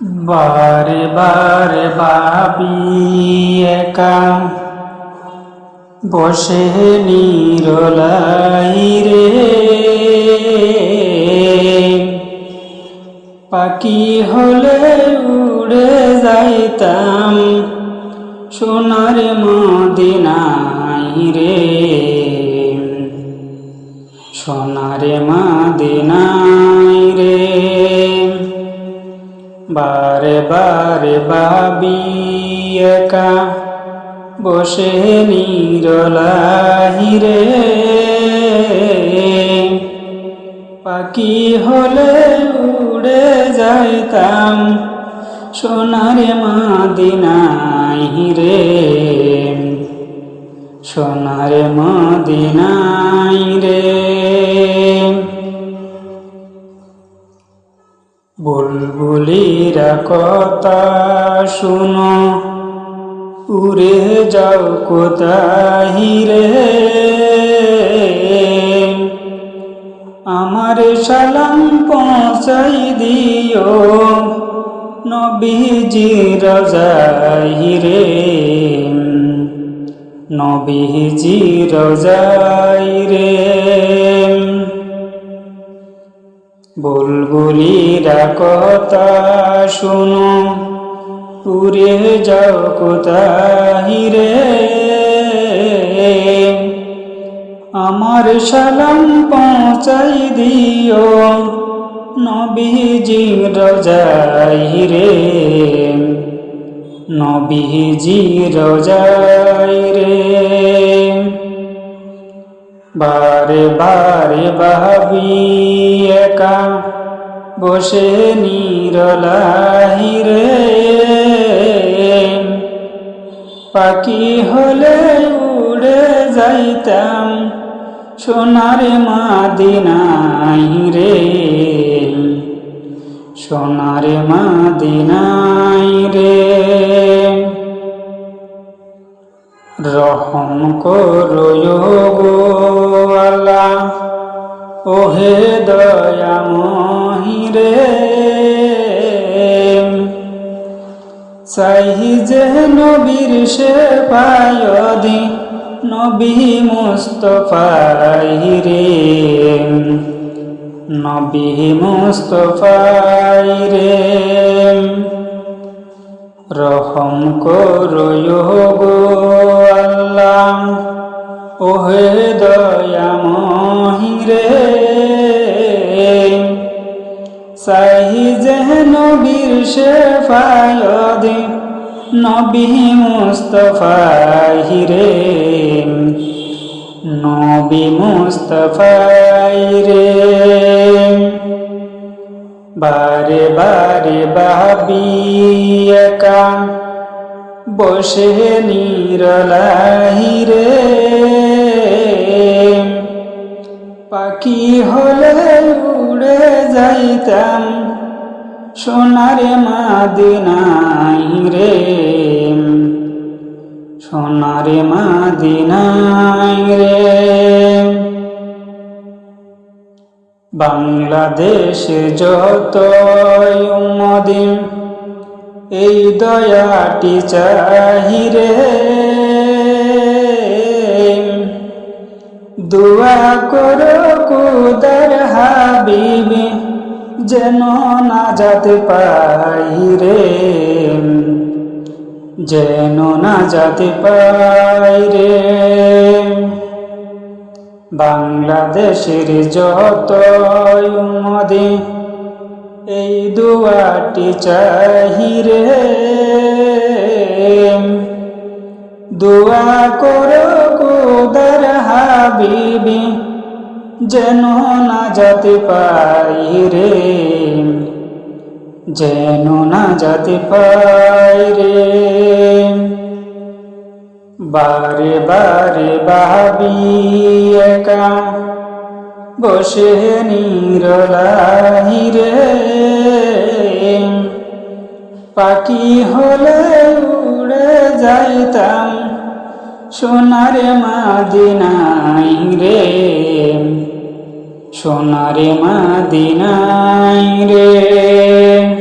বারে বারে ভাবি একা বসে নিরলাই রে পাখি হলে উড়ে যাইতাম সোনার মদিনাই রে সোনার মদিনাই বারে বারে ভাবি একা। বসে নিরলাহি রে। পাখি হলে উড়ে যাইতাম, সোনার মাদিনাই রে। সোনার মদিনাই রে। বুলবুলিরা কথা শুনো। উড়ে যাও কোথায় রে? আমার সালাম পৌঁছাই দিও। নবীজি রজাই রে। নবীজি রজাই বুলবুলিরা কথা শুনো, উড়ে যাও কোথায় রে? আমার সালাম পৌঁছাই দিও নবীজি রজাই রে। নবীজি রজাই রে। বারে বারে ভাবি একা, বসে নিরলাই রে। পাখি হলে উড়ে যাইতাম সোনার মাদিনাই রে। সোনার মাদিনাই রহম করো আল্লাহ। ওহে দয়ামহি রে চাই যে নবীর সে পায়দি নবী মুস্তফাই রে নবী মুস্তফাই রে রহম করো গো ওহে দয়ামহি রে। সাহি যেন বীর শেফায়দ নবী মুস্তফাই রে। নবী মুস্তফাই রে। বারে বারে ভাবি একা। বসে নিরলাই রে পাখি হলে উড়ে যাইতাম, সোনার মাদিনাই রে। সোনার মাদিনাই রে। বাংলাদেশে যত উম্মদিন এই দয়াটি চাহিরে দোয়া করো কুদার হাবিবি, যেন না যাতে পাই রে। যেন না যাতে পাই রে। বাংলাদেশের যত উম্মদি এই দুয়াটি চাহিরে দোয়া করো কোদার হাবিবি, যেন না যেতে পাই রে। যেন না যেতে পাই রে। বারে বারে ভাবি একা, বসে নিরলাই রে। পাখি হলে উড়ে যাইতাম সোনার মাদিনাই রে। সোনার মাদিনাই রে।